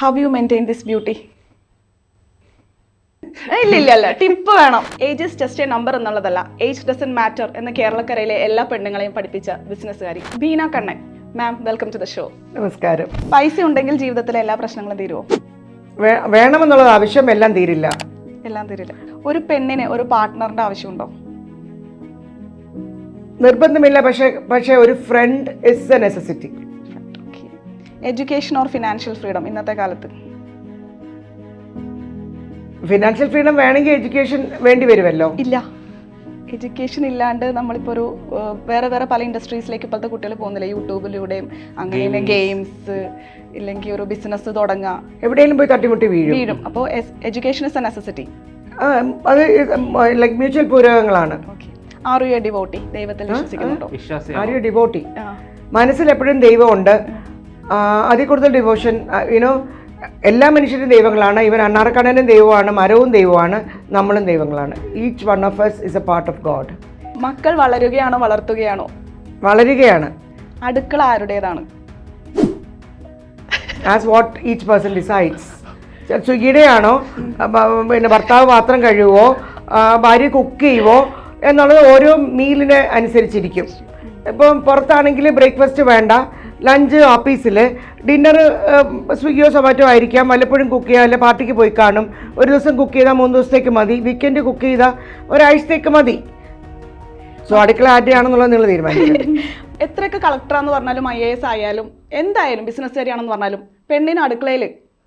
How you maintain this beauty ഇല്ല ഇല്ല അല്ല ടിപ്പ് വേണം. Age is just a number എന്നുള്ളതല്ല. ഏജ് ഡസൻ മാറ്റർ എന്ന് കേരളക്കരയിലെ എല്ലാ പെണ്ണുങ്ങളെയും പഠിപ്പിച്ച ബിസിനസ്സുകാരി Beena Kannan. Ma'am welcome to the show നമസ്കാരം. പൈസ ഉണ്ടെങ്കിൽ ജീവിതത്തിലെ എല്ലാ പ്രശ്നങ്ങളും തീരുമോ വേണമെന്നുള്ള വേണമെന്നുള്ളത് ആവശ്യം എല്ലാം തീരില്ല. എല്ലാം തീരില്ല. ഒരു പെണ്ണിന് ഒരു പാർട്ട്ണറിന്റെ ആവശ്യമുണ്ടോ? നിർബന്ധമില്ല പക്ഷെ പക്ഷെ ഒരു friend is a necessity education or financial freedom ഇന്നത്തെ കാലത്ത്. ഫിനാൻഷ്യൽ ഫ്രീഡം വേണമെങ്കിൽ എഡ്യൂക്കേഷൻ വേണ്ടി വരുമല്ലോ? ഇല്ല. എഡ്യൂക്കേഷൻ ഇല്ലാണ്ട് നമ്മളിപ്പോൾ ഒരു വേറെ വേറെ പല ഇൻഡസ്ട്രീസിലേക്ക് ഇപ്പോഴത്തെ കുട്ടികൾ പോകുന്നില്ല. യൂട്യൂബിലൂടെയും അങ്ങനെ ഗെയിംസ് ഇല്ലെങ്കിൽ ഒരു ബിസിനസ് തുടങ്ങുക എവിടെയെങ്കിലും പോയി തട്ടിമുട്ടി വീഴും. വീഴും. അപ്പോൾ എഡ്യൂക്കേഷൻ ഇസ് എ നെസസിറ്റി അത് like mutual പൂരകങ്ങളാണ് okay are you a devotee ദൈവത്തിൽ വിശ്വസിക്കുന്നുണ്ടോ? വിശ്വാസി ആര്യ ഡിവോട്ടി. മനസ്സിൽ എപ്പോഴും ദൈവമുണ്ട്. അതിൽ കൂടുതൽ ഡിവോഷൻ യുനോ എല്ലാ മനുഷ്യരും ദൈവങ്ങളാണ്. ഇവൻ അണ്ണാർക്കണനും ദൈവമാണ് മരവും ദൈവമാണ് നമ്മളും ദൈവങ്ങളാണ്. Each one of us is a part of God മക്കൾ വളരുകയാണോ വളർത്തുകയാണോ? വളരുകയാണ്. അടുക്കള ആരുടേതാണ്? As what each person decides സ്വിഗിയുടെയാണോ പിന്നെ ഭർത്താവ് പാത്രം കഴുകുവോ ഭാര്യ കുക്ക് ചെയ്യുവോ എന്നുള്ളത് ഓരോ മീലിനെ അനുസരിച്ചിരിക്കും. ഇപ്പം പുറത്താണെങ്കിൽ ബ്രേക്ക്ഫാസ്റ്റ് വേണ്ട ലഞ്ച് ഓഫീസിൽ ഡിന്നർ സ്വിഗ്ഗിയോ സൊമാറ്റോ ആയിരിക്കാം വല്ലപ്പോഴും കുക്ക് ചെയ്യാം അല്ലെ പാർട്ടിക്ക് പോയി കാണും. ഒരു ദിവസം കുക്ക് ചെയ്താൽ മൂന്ന് ദിവസത്തേക്ക് മതി. വീക്കെൻഡ് കുക്ക് ചെയ്താൽ ഒരാഴ്ചത്തേക്ക് മതി. സോ അടുക്കള ആരുടെയാണെന്നുള്ളത് നിങ്ങൾ തീരുമാനിക്കും എത്രയൊക്കെ കളക്ടറാന്ന് പറഞ്ഞാലും ഐ എ എസ് ആയാലും എന്തായാലും ബിസിനസ്സുകാരിയാണെന്ന് പറഞ്ഞാലും പെണ്ണിന് അടുക്കളയിൽ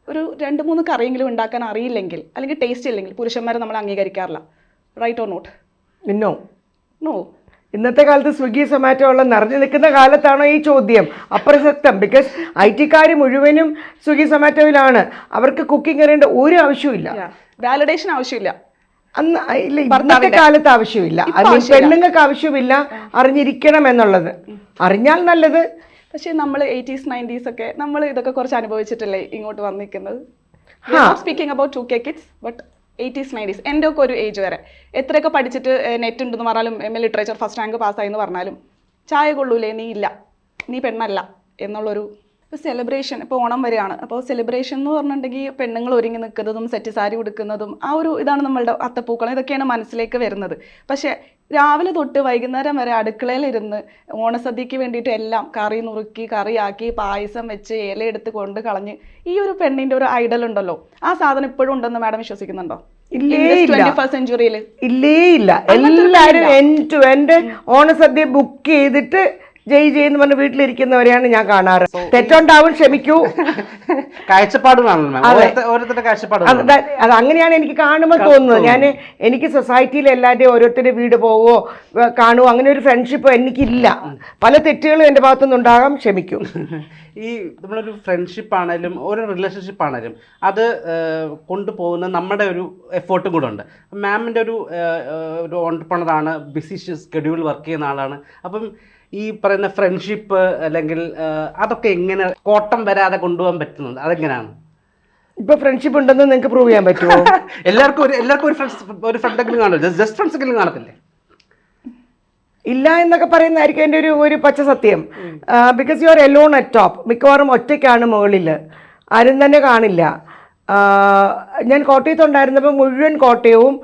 ഒരു രണ്ട് മൂന്ന് കറിയെങ്കിലും ഉണ്ടാക്കാൻ അറിയില്ലെങ്കിൽ അല്ലെങ്കിൽ ടേസ്റ്റ് ഇല്ലെങ്കിൽ പുരുഷന്മാരെ നമ്മൾ അംഗീകരിക്കാറില്ല. Right or not no no ഇന്നത്തെ കാലത്ത് സ്വിഗ്ഗി സൊമാറ്റോ ഉള്ള നിറഞ്ഞു നിൽക്കുന്ന കാലത്താണോ ഈ ചോദ്യം? അപ്രസക്തം ബിക്കോസ് ഐ ടിക്കാർ മുഴുവനും സ്വിഗ്ഗി സൊമാറ്റോയിലാണ്. അവർക്ക് കുക്കിംഗ് അറിയേണ്ട ഒരു ആവശ്യമില്ല വാലിഡേഷൻ ആവശ്യമില്ല. അന്ന് ഇല്ല ഇന്നത്തെ കാലത്ത് ആവശ്യമില്ല. പെണ്ണുങ്ങൾക്ക് ആവശ്യമില്ല. അറിഞ്ഞിരിക്കണം എന്നുള്ളത്. അറിഞ്ഞാൽ നല്ലത്. പക്ഷേ നമ്മൾ എയ്റ്റീസ് നയന്റീസ് ഒക്കെ നമ്മൾ ഇതൊക്കെ കുറച്ച് അനുഭവിച്ചിട്ടല്ലേ ഇങ്ങോട്ട് വന്നിരിക്കുന്നത്? Speaking about two K kids but eighties nineties എന്റെ ഒക്കെ ഒരു ഏജ് വരെ. എത്രയൊക്കെ പഠിച്ചിട്ട് നെറ്റ് ഉണ്ടെന്ന് പറഞ്ഞാലും M A literature first rank പാസ്സായി എന്ന് പറഞ്ഞാലും ചായ കൊള്ളൂലേ നീ ഇല്ല. നീ പെണ്ണല്ല എന്നുള്ളൊരു ഇപ്പോൾ സെലിബ്രേഷൻ ഇപ്പോൾ ഓണം വരെയാണ് അപ്പോൾ സെലിബ്രേഷൻ എന്ന് പറഞ്ഞിട്ടുണ്ടെങ്കിൽ പെണ്ണുങ്ങൾ ഒരുങ്ങി നിൽക്കുന്നതും സെറ്റ് സാരി ഉടുക്കുന്നതും ആ ഒരു ഇതാണ് നമ്മളുടെ അത്തപ്പൂക്കളം ഇതൊക്കെയാണ് മനസ്സിലേക്ക് വരുന്നത്. പക്ഷേ രാവിലെ തൊട്ട് വൈകുന്നേരം വരെ അടുക്കളയിലിരുന്ന് ഓണസദ്യക്ക് വേണ്ടിയിട്ട് എല്ലാം കറി നുറുക്കി കറിയാക്കി പായസം വെച്ച് ഇലയെടുത്ത് എടുത്ത് കൊണ്ട് കളഞ്ഞ് ഈ ഒരു പെണ്ണിന്റെ ഒരു ഐഡൽ ഉണ്ടല്ലോ. ആ സാധനം ഇപ്പോഴും ഉണ്ടെന്ന് മാഡം വിശ്വസിക്കുന്നുണ്ടോ? ഇല്ലേ ഇല്ല. എല്ലാരും ഫസ്റ്റ് ഇല്ലേ. ഇല്ല എല്ലാവരും എൻ ടു ഓണസദ്യ ബുക്ക് ചെയ്തിട്ട് ജയ് ജയ് എന്ന് പറഞ്ഞ് വീട്ടിലിരിക്കുന്നവരെയാണ് ഞാൻ കാണാറ്. തെറ്റുണ്ടാവും ക്ഷമിക്കൂ. അത്. അങ്ങനെയാണ് എനിക്ക് കാണുമ്പോൾ തോന്നുന്നത്. ഞാൻ എനിക്ക് സൊസൈറ്റിയിൽ എല്ലാവരുടെയും ഓരോരുത്തരുടെ വീട് പോവോ കാണുമോ കാണുവോ അങ്ങനെ ഒരു ഫ്രണ്ട്ഷിപ്പ് എനിക്കില്ല. പല തെറ്റുകളും എന്റെ ഭാഗത്തുനിന്ന് ഉണ്ടാകാം ക്ഷമിക്കും. ഈ നമ്മളൊരു ഫ്രണ്ട്ഷിപ്പ് ആണേലും ഒരു റിലേഷൻഷിപ്പ് ആണേലും അത് കൊണ്ടുപോകുന്ന നമ്മുടെ ഒരു എഫേർട്ടും കൂടെ ഉണ്ട്. മാമിന്റെ ഒരു ഓണ്ടർപ്രണറാണ് ബിസി ഷെഡ്യൂൾ വർക്ക് ചെയ്യുന്ന ആളാണ്. അപ്പം ഈ പറയുന്ന ഫ്രണ്ട്ഷിപ്പ് അല്ലെങ്കിൽ അതൊക്കെ എങ്ങനെ കോട്ടം വരാതെ കൊണ്ടുപോകാൻ പറ്റുന്നത്? അതെങ്ങനെയാണ്? ഇപ്പൊ ഫ്രണ്ട്ഷിപ്പ് ഉണ്ടെന്ന് നിങ്ങൾക്ക് പ്രൂവ് ചെയ്യാൻ പറ്റുമോ എല്ലാവർക്കും ഒരു എല്ലാവർക്കും ഒരു ഫ്രണ്ട്സ് ഒരു ഫ്രണ്ടെങ്കിലും കാണില്ല ജസ്റ്റ് ഫ്രണ്ട്സ് എങ്കിലും കാണത്തില്ലേ? ഇല്ല എന്നൊക്കെ പറയുന്നതായിരിക്കും എന്റെ ഒരു ഒരു പച്ച സത്യം. Because you are alone at top മിക്കവാറും ഒറ്റയ്ക്കാണ് മുകളിൽ ആരും തന്നെ കാണില്ല. ഞാൻ കോട്ടയത്തുണ്ടായിരുന്നപ്പോൾ മുഴുവൻ കോട്ടയവും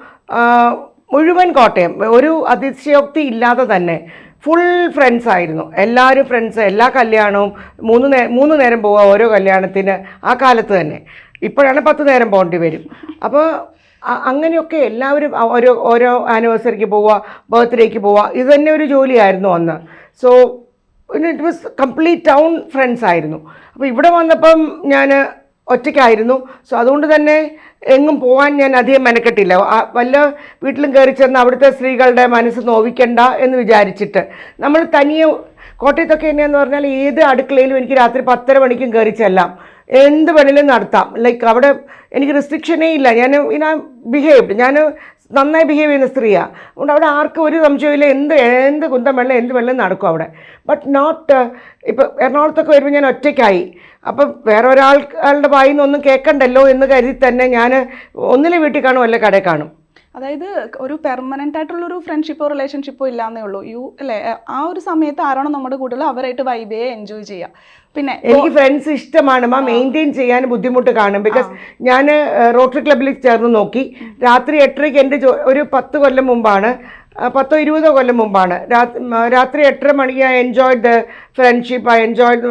മുഴുവൻ കോട്ടയം. ഒരു അതിശയോക്തി ഇല്ലാതെ തന്നെ. ഫുൾ ഫ്രണ്ട്സ് ആയിരുന്നു. എല്ലാവരും ഫ്രണ്ട്സ് എല്ലാ കല്യാണവും മൂന്ന് നേ മൂന്ന് നേരം പോവുക ഓരോ കല്യാണത്തിന് ആ കാലത്ത് തന്നെ. ഇപ്പോഴാണ് പത്ത് നേരം പോകേണ്ടി വരും. അപ്പോൾ അങ്ങനെയൊക്കെ എല്ലാവരും ഓരോ ഓരോ ആനിവേഴ്സറിക്ക് പോവുക ബർത്ത്ഡേക്ക് പോവുക ഇത് തന്നെ ഒരു ജോലിയായിരുന്നു അന്ന്. So it was complete town friends ആയിരുന്നു. അപ്പോൾ ഇവിടെ വന്നപ്പം ഞാൻ ഒറ്റയ്ക്കായിരുന്നു. സോ അതുകൊണ്ട് തന്നെ എങ്ങും പോകാൻ ഞാൻ അധികം മെനക്കെട്ടില്ല. വല്ല വീട്ടിലും കയറി ചെന്ന് അവിടുത്തെ സ്ത്രീകളുടെ മനസ്സ് നോവിക്കണ്ട എന്ന് വിചാരിച്ചിട്ട്. നമ്മൾ തനിയെ കോട്ടയത്തൊക്കെ എന്നെയെന്ന് പറഞ്ഞാൽ ഏത് അടുക്കളയിലും എനിക്ക് രാത്രി പത്തര മണിക്കും കയറി ചെല്ലാം. എന്ത് വേണേലും നടത്താം. ലൈക്ക് അവിടെ എനിക്ക് റെസ്ട്രിക്ഷനേ ഇല്ല. ഞാൻ ഇനാ ബിഹേവ്ഡ് ഞാൻ നന്നായി ബിഹേവ് ചെയ്യുന്ന സ്ത്രീയാണ് അതുകൊണ്ട് അവിടെ ആർക്കും ഒരു സംശയമില്ല എന്ത് എന്ത് കുന്തം വെള്ളം എന്ത് വെള്ളം നടക്കും അവിടെ. ബട്ട് നോട്ട് ഇപ്പോൾ എറണാകുളത്തൊക്കെ വരുമ്പോൾ ഞാൻ ഒറ്റയ്ക്കായി. അപ്പം വേറെ ഒരാളുടെ വായിൽ നിന്നൊന്നും കേൾക്കണ്ടല്ലോ എന്ന് കരുതി തന്നെ ഞാൻ ഒന്നിലെ വീട്ടിൽ കാണും അല്ലെ കടയിൽ കാണും. അതായത് ഒരു പെർമനന്റ് ആയിട്ടുള്ള ഒരു ഫ്രണ്ട്ഷിപ്പോ റിലേഷൻഷിപ്പോ ഇല്ലാന്നേ ഉള്ളൂ. യു അല്ലേ ആ ഒരു സമയത്ത് ആരാണോ നമ്മുടെ കൂടെ അവരായിട്ട് വൈബേ എൻജോയ് ചെയ്യുക പിന്നെ എനിക്ക് ഫ്രണ്ട്സ് ഇഷ്ടമാണ് മാ. മെയിന്റെയിൻ ചെയ്യാൻ ബുദ്ധിമുട്ട് കാണും. ബിക്കോസ് ഞാൻ റോട്ടറി ക്ലബ്ബിൽ ചേർന്ന് നോക്കി. രാത്രി എട്ടരയ്ക്ക് എന്റെ ഒരു പത്ത് കൊല്ലം മുമ്പാണ് പത്തോ ഇരുപതോ കൊല്ലം മുമ്പാണ്. രാത്രി എട്ടര മണിക്ക് I enjoyed the friendship I enjoyed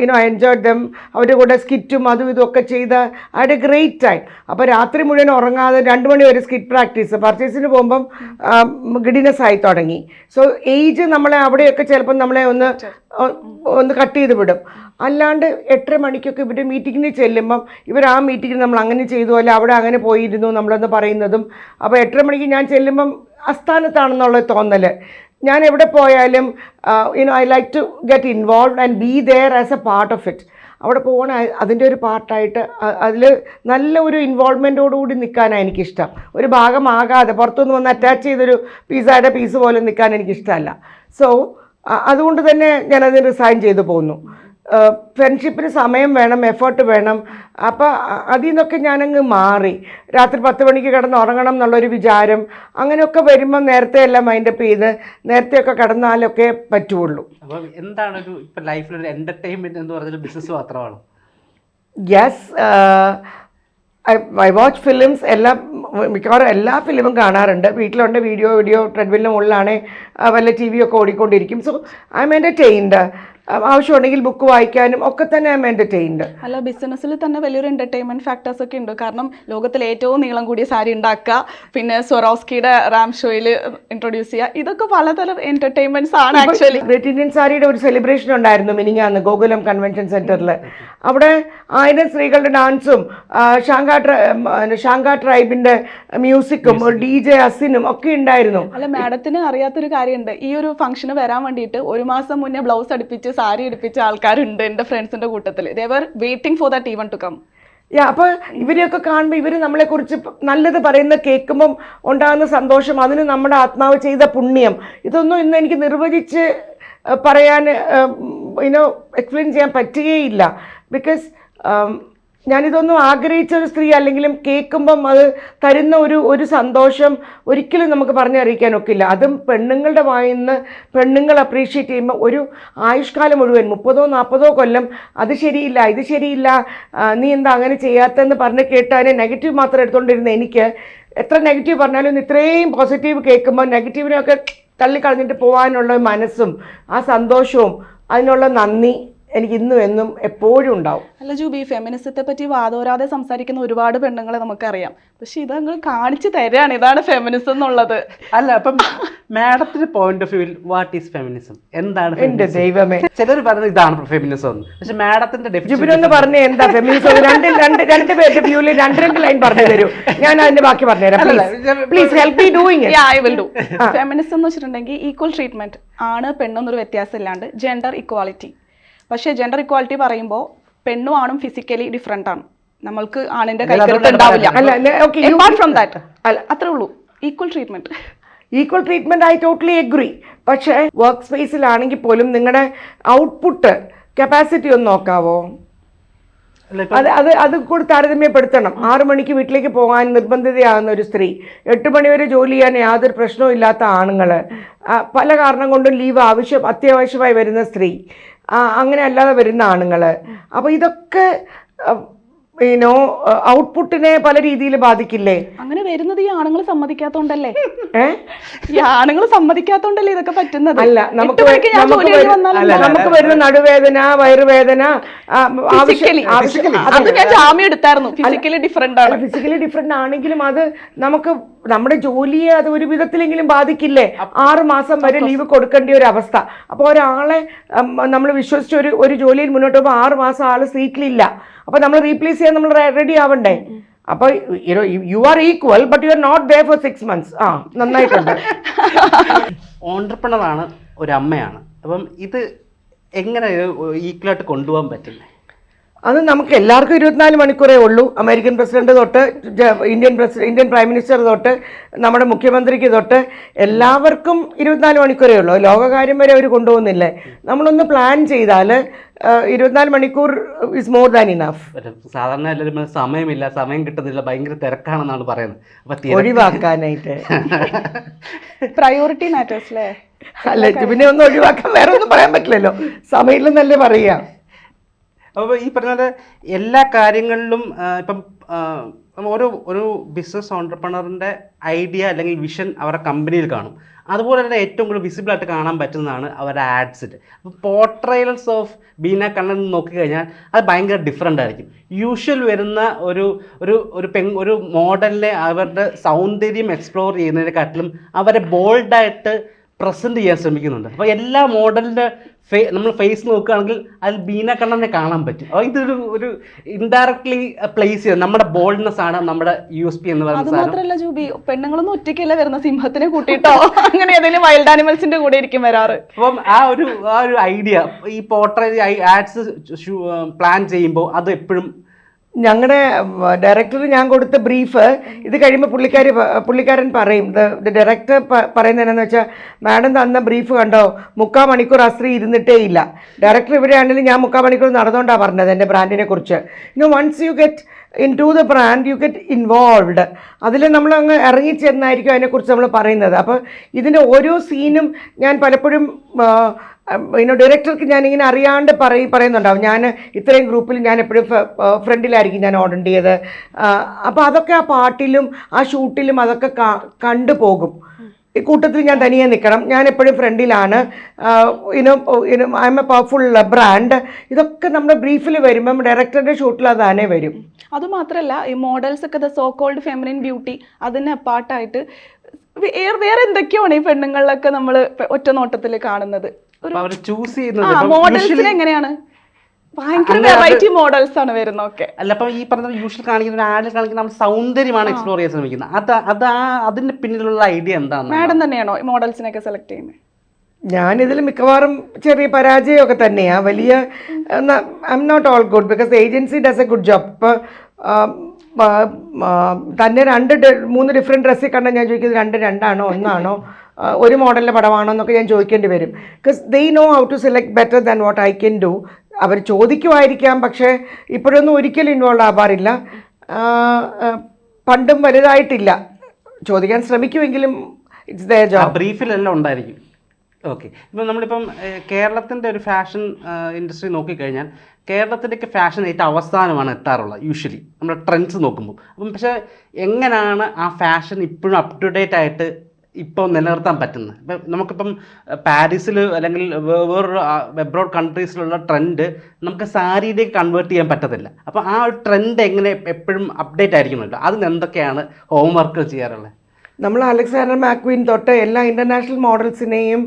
you know I enjoyed them അവരുടെ കൂടെ സ്കിറ്റും അതും ഇതും ഒക്കെ ചെയ്ത് ഐ ഗ്രേറ്റ് ടൈം അപ്പോൾ രാത്രി മുഴുവൻ ഉറങ്ങാതെ രണ്ട് മണി വരെ സ്കിറ്റ് പ്രാക്ടീസ് പർച്ചേസിന് പോകുമ്പം ഗിഡിനെസ് ആയി തുടങ്ങി. സോ ഏജ് നമ്മളെ അവിടെയൊക്കെ ചിലപ്പം നമ്മളെ ഒന്ന് ഒന്ന് കട്ട് ചെയ്ത് വിടും. അല്ലാണ്ട് എട്ടര മണിക്കൊക്കെ ഇവരുടെ മീറ്റിങ്ങിന് ചെല്ലുമ്പം ഇവർ ആ മീറ്റിങ്ങിൽ നമ്മൾ അങ്ങനെ ചെയ്തു അല്ല അവിടെ അങ്ങനെ പോയിരുന്നു നമ്മളൊന്ന് പറയുന്നതും. അപ്പോൾ എട്ടര മണിക്ക് ഞാൻ ചെല്ലുമ്പം അസ്ഥാനത്താണെന്നുള്ള തോന്നൽ ഞാൻ എവിടെ പോയാലും you know I like to get involve and be there as a part of it അവിടെ പോകണ അതിന്റെ ഒരു പാർട്ടായിട്ട് അതിൽ നല്ല ഒരു ഇൻവോൾവ്മെന്റോടുകൂടി നിൽക്കാനാണ് എനിക്കിഷ്ടം. ഒരു ഭാഗമാകാതെ പുറത്തുനിന്ന് വന്ന് അറ്റാച്ച് ചെയ്തൊരു പിസയുടെ പീസ് പോലെ നിൽക്കാൻ എനിക്കിഷ്ടമല്ല. സോ അതുകൊണ്ട് തന്നെ ഞാനതിന് റിസൈൻ ചെയ്തു പോന്നു. ഫ്രണ്ട്ഷിപ്പിന് സമയം വേണം എഫേർട്ട് വേണം. അപ്പോൾ അതിൽ നിന്നൊക്കെ ഞാനങ്ങ് മാറി. രാത്രി പത്ത് മണിക്ക് കിടന്ന് ഉറങ്ങണം എന്നുള്ളൊരു വിചാരം. അങ്ങനെയൊക്കെ വരുമ്പോൾ നേരത്തെ എല്ലാം മൈൻഡപ്പ് ചെയ്ത് നേരത്തെയൊക്കെ കിടന്നാലൊക്കെ പറ്റുള്ളൂ. അപ്പം എന്താണ് ഒരു ഇപ്പം ലൈഫിൽ ഒരു എന്റർടൈൻമെന്റ് എന്ന് പറഞ്ഞൊരു ബിസിനസ് മാത്രമാണ്? യെസ് ഐ വാച്ച് ഫിലിംസ് എല്ലാ മിക്കവാറും എല്ലാ ഫിലിമും കാണാറുണ്ട്. വീട്ടിലുണ്ട് വീഡിയോ വീഡിയോ ട്രെഡ്മില്ലിന് മുകളിലാണ് വല്ല ടി വി ഒക്കെ ഓടിക്കൊണ്ടിരിക്കും. സോ ഐ എം എന്റർടൈൻഡ് ആവശ്യമുണ്ടെങ്കിൽ ബുക്ക് വായിക്കാനും ഒക്കെ തന്നെ ഐ എന്റർടൈൻഡ് അല്ല ബിസിനസ്സിൽ തന്നെ വലിയൊരു എന്റർടൈൻമെന്റ് ഫാക്ടേഴ്സ് ഒക്കെ ഉണ്ട്. കാരണം ലോകത്തിലെ ഏറ്റവും നീളം കൂടിയ സാരി ഉണ്ടാക്കുക പിന്നെ സൊറോസ്കിയുടെ റാം ഷോയിൽ ഇൻട്രൊഡ്യൂസ് ചെയ്യുക ഇതൊക്കെ പലതരം എന്റർടൈൻമെന്റ്സ് ആണ് ആക്ച്വലി ഗ്രേറ്റ് ഇന്ത്യൻ സാരിയുടെ ഒരു സെലിബ്രേഷൻ ഉണ്ടായിരുന്നു മിനിങ്ങാന്ന് ഗോകുലം കൺവെൻഷൻ സെന്ററിൽ അവിടെ ആയിരം സ്ത്രീകളുടെ ഡാൻസും ഷാങ്ക ഷാങ്കാ ട്രൈബിന്റെ മ്യൂസിക്കും ഡി ജെ അസിനും ഒക്കെ ഉണ്ടായിരുന്നു. അല്ല മാഡത്തിന് അറിയാത്തൊരു കാര്യമുണ്ട്. ഈ ഒരു ഫംഗ്ഷന് വരാൻ വേണ്ടിയിട്ട് ഒരു മാസം മുന്നേ ബ്ലൗസ് അടുപ്പിച്ച് സാരി എടുപ്പിച്ച ആൾക്കാരുണ്ട് എന്റെ ഫ്രണ്ട്സിന്റെ കൂട്ടത്തിൽ. Waiting for that even to come ya അപ്പോൾ ഇവരെയൊക്കെ കാണുമ്പോൾ നമ്മളെക്കുറിച്ച് കുറിച്ച് നല്ലത് പറയുന്ന കേൾക്കുമ്പം ഉണ്ടാകുന്ന സന്തോഷം അതിന് നമ്മുടെ ആത്മാവ് ചെയ്ത പുണ്യം. ഇതൊന്നും ഇന്ന് എനിക്ക് നിർവചിച്ച് പറയാൻ ഇനോ എക്സ്പ്ലെയിൻ ചെയ്യാൻ പറ്റുകയില്ല. ബിക്കോസ് ഞാനിതൊന്നും ആഗ്രഹിച്ച ഒരു സ്ത്രീ അല്ലെങ്കിലും കേൾക്കുമ്പം അത് തരുന്ന ഒരു ഒരു സന്തോഷം ഒരിക്കലും നമുക്ക് പറഞ്ഞറിയിക്കാൻ ഒക്കില്ല അതും പെണ്ണുങ്ങളുടെ വായിൽ നിന്ന് പെണ്ണുങ്ങൾ അപ്രീഷിയേറ്റ് ചെയ്യുമ്പോൾ ഒരു ആയുഷ്കാലം മുഴുവൻ മുപ്പതോ നാൽപ്പതോ കൊല്ലം അത് ശരിയില്ല ഇത് ശരിയില്ല നീ എന്താ അങ്ങനെ ചെയ്യാത്തതെന്ന് പറഞ്ഞ് കേട്ടാൽ നെഗറ്റീവ് മാത്രം എടുത്തുകൊണ്ടിരുന്ന എനിക്ക് എത്ര നെഗറ്റീവ് പറഞ്ഞാലും ഇത്രയും പോസിറ്റീവ് കേൾക്കുമ്പോൾ നെഗറ്റീവിനെയൊക്കെ തള്ളിക്കളഞ്ഞിട്ട് പോകാനുള്ള മനസ്സും ആ സന്തോഷവും അതിനുള്ള നന്ദി. എനിക്ക് ഇന്നും എന്നും എപ്പോഴും ഉണ്ടാവും. അല്ല ജൂബി ഫെമിനിസത്തെ പറ്റി വാദോരാതെ സംസാരിക്കുന്ന ഒരുപാട് പെണ്ണുങ്ങളെ നമുക്കറിയാം. പക്ഷെ ഇത് നിങ്ങൾ കാണിച്ചു തരാണ്. ഇതാണ് ഫെമിനിസം എന്നുള്ളത്. അല്ല അപ്പം മാഡത്തിന്റെ പോയിന്റ് ഓഫ് വ്യൂവിൽ വാട്ട് ഈസ് ഫെമിനിസം എന്താണ് എന്റെ ദൈവമേ. ചിലർ പറയുന്നത് ഇതാണ് ഫെമിനിസം എന്ന്. പക്ഷെ മാഡത്തിന്റെ ഡെഫിനിഷൻ ജുബിനൊന്ന് പറഞ്ഞേ എന്താ ഫെമിനിസം രണ്ട് രണ്ട് രണ്ട് പേരുടെ വ്യൂവിൽ രണ്ട് രണ്ട് ലൈൻ പറഞ്ഞു തരൂ. ഞാൻ അതിന്റെ ബാക്കി പറഞ്ഞുതരാം please help me doing I will do feminism എന്ന് വെച്ചിട്ടുണ്ടെങ്കിൽ ഈക്വൽ ട്രീറ്റ്മെന്റ് ആണ് പെണ്ണെന്നൊരു വ്യത്യാസം ഇല്ലാണ്ട് ജെൻഡർ ഇക്വാളിറ്റി പക്ഷേ ജെൻഡർ ഇക്വാളിറ്റി പറയുമ്പോൾ പെണ്ണും ആണും ഫിസിക്കലി ഡിഫറെന്റ് ആണ്. നമ്മൾക്ക് ആണിന്റെ കൈകരുത്ത് ഉണ്ടാവില്ല. അപ്പാർട്ട് ഫ്രം ദാറ്റ് അല്ല. അത്രേ ഉള്ളൂ. Equal treatment equal treatment I totally agree പക്ഷേ വർക്ക് സ്പേസിലാണെങ്കിൽ പോലും നിങ്ങളുടെ ഔട്ട്പുട്ട് കപ്പാസിറ്റി ഒന്ന് നോക്കാവോ? അത് അത് അത് കൂടി താരതമ്യപ്പെടുത്തണം. ആറു മണിക്ക് വീട്ടിലേക്ക് പോകാൻ നിർബന്ധിതയാകുന്ന ഒരു സ്ത്രീ എട്ട് മണി വരെ ജോലി ചെയ്യാൻ യാതൊരു പ്രശ്നവും ഇല്ലാത്ത ആണുങ്ങൾ പല കാരണം കൊണ്ടും ലീവ് ആവശ്യം അത്യാവശ്യമായി വരുന്ന സ്ത്രീ അങ്ങനെ അല്ലാതെ വരുന്ന ആണുങ്ങൾ അപ്പോൾ ഇതൊക്കെ യുനോ ഔട്ട്പുട്ടിനെ പല രീതിയിൽ ബാധിക്കില്ലേ? അങ്ങനെ വരുന്നത് ഈ ആണുങ്ങൾ സമ്മതിക്കാത്തോണ്ടല്ലേ? ഈ ആണുങ്ങൾ സമ്മതിക്കാത്തോണ്ടല്ലേ ഇതൊക്കെ പറ്റുന്നത്? അല്ല നമുക്ക് അല്ല, നമുക്ക് വരുന്ന നടുവേദന വയറുവേദന. അത് ഞാൻ ജാമ്യം എടുത്തായിരുന്നു. ഫിസിക്കലി ഡിഫറെന്റ് ആണ്. ഫിസിക്കലി ഡിഫറെന്റ് ആണെങ്കിലും അത് നമുക്ക് നമ്മുടെ ജോലിയെ അത് ഒരു വിധത്തിലെങ്കിലും ബാധിക്കില്ലേ? ആറ് മാസം വരെ ലീവ് കൊടുക്കേണ്ട ഒരു അവസ്ഥ. അപ്പോൾ ഒരാളെ നമ്മൾ വിശ്വസിച്ച് ഒരു ഒരു ജോലിയിൽ മുന്നോട്ട് പോകുമ്പോൾ ആറ് മാസം ആൾ സീറ്റിലില്ല. അപ്പോൾ നമ്മൾ റീപ്ലേസ് ചെയ്യാൻ നമ്മൾ റെഡി ആവണ്ടേ? അപ്പോൾ you are equal but you are not they for six months ആ നന്നായിട്ടുണ്ട്. ഓണ്ടർപ്രണറാണ് ഒരു അമ്മയാണ് അപ്പം ഇത് എങ്ങനെ ഈക്വലായിട്ട് കൊണ്ടുപോകാൻ പറ്റുന്നത് അത് നമുക്ക് എല്ലാവർക്കും ഇരുപത്തിനാല് മണിക്കൂറേ ഉള്ളൂ. അമേരിക്കൻ പ്രസിഡന്റ് തൊട്ട് Indian president Indian prime minister തൊട്ട് നമ്മുടെ മുഖ്യമന്ത്രിക്ക് തൊട്ട് എല്ലാവർക്കും ഇരുപത്തിനാല് മണിക്കൂറേ ഉള്ളൂ. ലോകകാര്യം വരെ അവർ കൊണ്ടുപോകുന്നില്ലേ. നമ്മളൊന്ന് പ്ലാൻ ചെയ്താൽ ഇരുപത്തിനാല് മണിക്കൂർ ഇസ് മോർ ദാൻ ഇനഫ് സാധാരണ എല്ലാവരും സമയമില്ല സമയം കിട്ടുന്നില്ല ഭയങ്കര തിരക്കാണെന്നാണ് പറയുന്നത്. ഒഴിവാക്കാനായിട്ട്. പ്രയോറിറ്റി മാറ്റേഴ്സ് അല്ലേ അല്ല പിന്നെ ഒന്ന് ഒഴിവാക്കാൻ വേറെ ഒന്നും പറയാൻ പറ്റില്ലല്ലോ. സമയമില്ലെന്നല്ലേ പറയാ. അപ്പോൾ ഈ പറഞ്ഞ എല്ലാ കാര്യങ്ങളിലും ഇപ്പം ഓരോ ഒരു ഒരു ബിസിനസ് ഓണ്ടർപ്രണറിന്റെ ഐഡിയ അല്ലെങ്കിൽ വിഷൻ അവരുടെ കമ്പനിയിൽ കാണും. അതുപോലെ തന്നെ ഏറ്റവും കൂടുതൽ വിസിബിൾ ആയിട്ട് കാണാൻ പറ്റുന്നതാണ് അവരുടെ ആഡ്സിൽ അപ്പോൾ പോർട്രയൽസ് ഓഫ് ബീന കണ്ണൻ നോക്കിക്കഴിഞ്ഞാൽ അത് ഭയങ്കര ഡിഫറെന്റ് ആയിരിക്കും. യൂഷ്വൽ വരുന്ന ഒരു ഒരു ഒരു പെൺ ഒരു മോഡലിനെ അവരുടെ സൗന്ദര്യം എക്സ്പ്ലോർ ചെയ്യുന്നതിനെക്കാട്ടിലും അവരെ ബോൾഡായിട്ട് പ്രസന്റ് ചെയ്യാൻ ശ്രമിക്കുന്നുണ്ട്. അപ്പോൾ എല്ലാ മോഡലിന്റെ ഫേ നമ്മൾ ഫേസ് നോക്കുകയാണെങ്കിൽ അതിൽ ബീന കണ്ണനെ കാണാൻ പറ്റും. അപ്പോൾ ഇതൊരു ഒരു ഇൻഡയറക്ട്ലി പ്ലേസ് ചെയ്യുന്നത് നമ്മുടെ ബോൾഡ്നെസ് ആണ് നമ്മുടെ യു എസ് പി എന്ന് പറയുന്നത് മാത്രമല്ല ജൂബി. പെണ്ണുങ്ങളൊന്നും ഒറ്റയ്ക്കല്ല വരുന്ന? സിംഹത്തിനെ കൂട്ടിയിട്ടോ? അങ്ങനെ ഏതെങ്കിലും വൈൽഡ് ആനിമൽസിന്റെ കൂടെ ഇരിക്കും വരാറ്. അപ്പം ആ ഒരു ആ ഒരു ഐഡിയ ഈ പോർട്രേറ്റ് ആഡ്സ് പ്ലാൻ ചെയ്യുമ്പോൾ അത് എപ്പോഴും ഞങ്ങളുടെ ഡയറക്ടർ ഞാൻ കൊടുത്ത ബ്രീഫ് ഇത് കഴിയുമ്പോൾ പുള്ളിക്കാരി പുള്ളിക്കാരൻ പറയും. ഡയറക്ടർ പറയുന്നത് എന്നാന്ന് വെച്ചാൽ മാഡം തന്ന ബ്രീഫ് കണ്ടോ? മുക്കാൽ മണിക്കൂർ ആ സ്ത്രീ ഇരുന്നിട്ടേ ഇല്ല. ഡയറക്ടർ ഇവിടെയാണെങ്കിലും ഞാൻ മുക്കാൽ മണിക്കൂർ നടന്നുകൊണ്ടാണ് പറഞ്ഞത് എന്റെ ബ്രാൻഡിനെ കുറിച്ച്. No once you get into the brand you get involved അതിൽ നമ്മൾ അങ്ങ് ഇറങ്ങിച്ചെന്നായിരിക്കും അതിനെക്കുറിച്ച് നമ്മൾ പറയുന്നത്. അപ്പോൾ ഇതിന്റെ ഓരോ സീനും ഞാൻ പലപ്പോഴും പിന്നെ ഡയറക്ടർക്ക് ഞാനിങ്ങനെ അറിയാണ്ട് പറയും പറയുന്നുണ്ടാവും. ഞാൻ ഇത്രയും ഗ്രൂപ്പിൽ ഞാൻ എപ്പോഴും ഫ്രണ്ടിലായിരിക്കും ഞാൻ ഓടേണ്ടത് അപ്പോൾ അതൊക്കെ ആ പാട്ടിലും ആ ഷൂട്ടിലും അതൊക്കെ കണ്ടു കണ്ടുപോകും. ഈ കൂട്ടത്തിൽ ഞാൻ തനിയെ നിൽക്കണം. ഞാൻ എപ്പോഴും ഫ്രണ്ടിലാണ്. ഇനോ ഇനോ I am a powerful brand ഇതൊക്കെ നമ്മുടെ ബ്രീഫിൽ വരുമ്പം ഡയറക്ടറുടെ ഷൂട്ടിൽ അതാനേ വരും. അതുമാത്രമല്ല ഈ മോഡൽസ് ഒക്കെ the so called feminine beauty അതിന് അപ്പാർട്ടായിട്ട് വേറെ എന്തൊക്കെയാണ് ഈ പെണ്ണുങ്ങളിലൊക്കെ നമ്മൾ ഒറ്റ നോട്ടത്തിൽ കാണുന്നത്? ഒരു അവർ ചൂസ് ചെയ്യുന്നത്? ഇപ്പം എങ്ങനെയാണ്? ഭയങ്കര വെറൈറ്റി മോഡൽസ് ആണ് വരുന്നൊക്കെ അല്ല അപ്പം ഈ പറഞ്ഞ യൂഷ്വൽ കാണിക്കുന്ന ആഡിൽ കാണിക്കുന്ന നമ്മൾ സൗന്ദര്യമാണ് എക്സ്പ്ലോർ ചെയ്യാൻ ശ്രമിക്കുന്നത്. അത് അത് ആ അതിന്റെ പിന്നിലുള്ള ഐഡിയ എന്താണ് മാഡം തന്നെയാണോ ഈ മോഡൽസിനൊക്കെ സെലക്ട് ചെയ്യുന്നത് ഞാനിതിൽ മിക്കവാറും ചെറിയ പരാജയമൊക്കെ തന്നെയാണ് വലിയ I am not all good because agency does a good job ഇപ്പോൾ തന്നെ രണ്ട് മൂന്ന് ഡിഫറെന്റ് ഡ്രസ്സിൽ കണ്ടാൽ ഞാൻ ചോദിക്കുന്നത് രണ്ട് രണ്ടാണോ ഒന്നാണോ? ഒരു മോഡലിന്റെ പടമാണോ എന്നൊക്കെ ഞാൻ ചോദിക്കേണ്ടി വരും. Because they know how to select better than what I can do അവർ ചോദിക്കുമായിരിക്കാം പക്ഷേ ഇപ്പോഴൊന്നും ഒരിക്കലും ഇൻവോൾവ് ആവാറില്ല. പണ്ടും വലുതായിട്ടില്ല. ചോദിക്കാൻ ശ്രമിക്കുമെങ്കിലും ഇറ്റ്സ് ജോബ് ബ്രീഫിലെല്ലാം ഉണ്ടായിരിക്കും. ഓക്കെ ഇപ്പം നമ്മളിപ്പം കേരളത്തിന്റെ ഒരു ഫാഷൻ ഇൻഡസ്ട്രി നോക്കിക്കഴിഞ്ഞാൽ കേരളത്തിന്റെയൊക്കെ ഫാഷൻ ഏറ്റവും അവസാനമാണ് എത്താറുള്ളത് യൂഷ്വലി നമ്മുടെ ട്രെൻഡ്സ് നോക്കുമ്പോൾ. അപ്പം പക്ഷേ എങ്ങനെയാണ് ആ ഫാഷൻ ഇപ്പോഴും അപ് ടു ഡേറ്റ് ആയിട്ട് ഇപ്പോൾ നിലനിർത്താൻ പറ്റുന്നത്. ഇപ്പം നമുക്കിപ്പം പാരീസിൽ അല്ലെങ്കിൽ വേറൊരു എബ്രോഡ് കൺട്രീസിലുള്ള ട്രെൻഡ് നമുക്ക് സാരിയിലേക്ക് കൺവേർട്ട് ചെയ്യാൻ പറ്റത്തില്ല. അപ്പോൾ ആ ഒരു ട്രെൻഡ് എങ്ങനെ എപ്പോഴും അപ്ഡേറ്റ് ആയിരിക്കുന്നുണ്ട് അതിന് എന്തൊക്കെയാണ് ഹോംവർക്കുകൾ ചെയ്യാറുള്ളത്? നമ്മൾ അലക്സാണ്ടർ മാക്വീൻ തൊട്ട് എല്ലാ ഇന്റർനാഷണൽ മോഡൽസിനെയും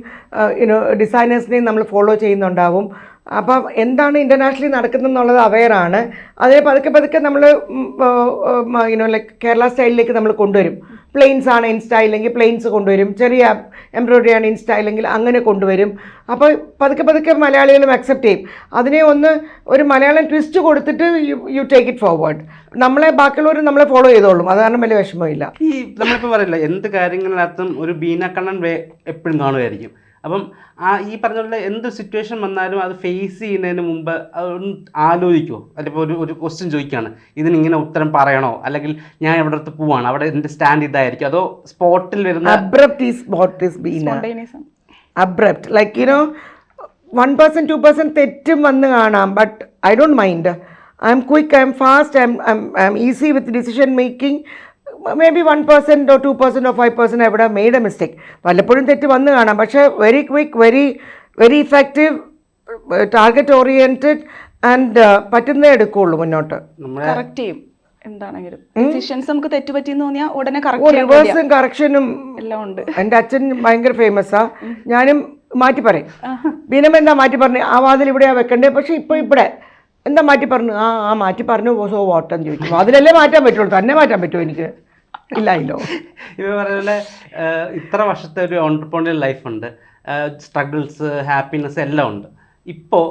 ഡിസൈനേഴ്സിനെയും നമ്മൾ ഫോളോ ചെയ്യുന്നുണ്ടാവും. അപ്പം എന്താണ് ഇന്റർനാഷണലി നടക്കുന്നതെന്നുള്ളത് അവെയറാണ് അതിനെ പതുക്കെ പതുക്കെ നമ്മൾ ഇനോ ലൈക്ക് കേരള സ്റ്റൈലിലേക്ക് നമ്മൾ കൊണ്ടുവരും. പ്ലെയിൻസ് ആണ് ഇൻ ഇല്ലെങ്കിൽ പ്ലെയിൻസ് കൊണ്ടുവരും. ചെറിയ എംബ്രോയ്ഡറി ആണ് ഇൻ ഇല്ലെങ്കിൽ അങ്ങനെ കൊണ്ടുവരും. അപ്പോൾ പതുക്കെ പതുക്കെ മലയാളികളും അക്സെപ്റ്റ് ചെയ്യും. അതിനെ ഒന്ന് ഒരു മലയാളം ട്വിസ്റ്റ് കൊടുത്തിട്ട് യു ടേക്ക് ഇറ്റ് ഫോർവേഡ് നമ്മളെ ബാക്കിയുള്ളവർ നമ്മളെ ഫോളോ ചെയ്തോളും. അത് കാരണം വലിയ വിഷമമില്ല. ഈ നമ്മളിപ്പോൾ പറയില്ല എന്ത് കാര്യങ്ങളിനകത്തും ഒരു ബീനക്കണ്ണൻ എപ്പോഴും കാണുമായിരിക്കും. അപ്പം ആ ഈ പറഞ്ഞ പോലെ എന്ത് സിറ്റുവേഷൻ വന്നാലും അത് ഫേസ് ചെയ്യുന്നതിന് മുമ്പ് അതൊന്ന് ആലോചിക്കുമോ അതിപ്പോൾ ഒരു ഒരു ക്വസ്റ്റ്യൻ ചോദിക്കുകയാണ്. ഇതിന് ഇങ്ങനെ ഉത്തരം പറയണോ? അല്ലെങ്കിൽ ഞാൻ എവിടെ അടുത്ത് പോവാണ്. അവിടെ എന്റെ സ്റ്റാൻഡ് ഇതായിരിക്കും. അതോ സ്പോട്ടിൽ വരുന്ന abrupt is what is been. Abrupt like you know one percent two percent തെറ്റും വന്ന് കാണാം. But I don't mind I am quick I am fast I am I am easy with decision making maybe one പേഴ്സന്റോ oh two പേഴ്സന്റോ oh five percent എവിടെ made a mistake പലപ്പോഴും തെറ്റ് വന്ന് കാണാം. പക്ഷേ very quick very very effective target oriented and പറ്റുന്നേ എടുക്കുകയുള്ളൂ മുന്നോട്ട്. Correct ചെയ്യും. എന്താണെങ്കിലും. ഡിസിഷൻസ് നമുക്ക് തെറ്റുപറ്റിയെന്ന് തോന്നിയാൽ ഉടനെ ഓ കറക്റ്റ് റിവേഴ്സും കറക്ഷനും എല്ലാം ഉണ്ട്. എന്റെ അച്ഛൻ ഭയങ്കര ഫേമസാ ഞാനും മാറ്റി പറയും. ബീനം എന്താ മാറ്റി പറഞ്ഞു? ആ വാതിൽ ഇവിടെയാ വെക്കണ്ടേ? പക്ഷെ ഇപ്പൊ ഇവിടെ. എന്താ മാറ്റി പറഞ്ഞു? ആ ആ മാറ്റി പറഞ്ഞു സോ വോട്ടം ചോദിച്ചു അതിലല്ലേ മാറ്റാൻ പറ്റുള്ളൂ. തന്നെ മാറ്റാൻ പറ്റുമോ എനിക്ക്? ഇല്ലായില്ലോ ഇവ പറയുന്നത് ഇത്ര വർഷത്തെ ഒരു ഓണ്ടർപ്രോണിയൽ ലൈഫ് ഉണ്ട്. സ്ട്രഗിൾസ് ഹാപ്പിനെസ് എല്ലാം ഉണ്ട്. ഇപ്പോൾ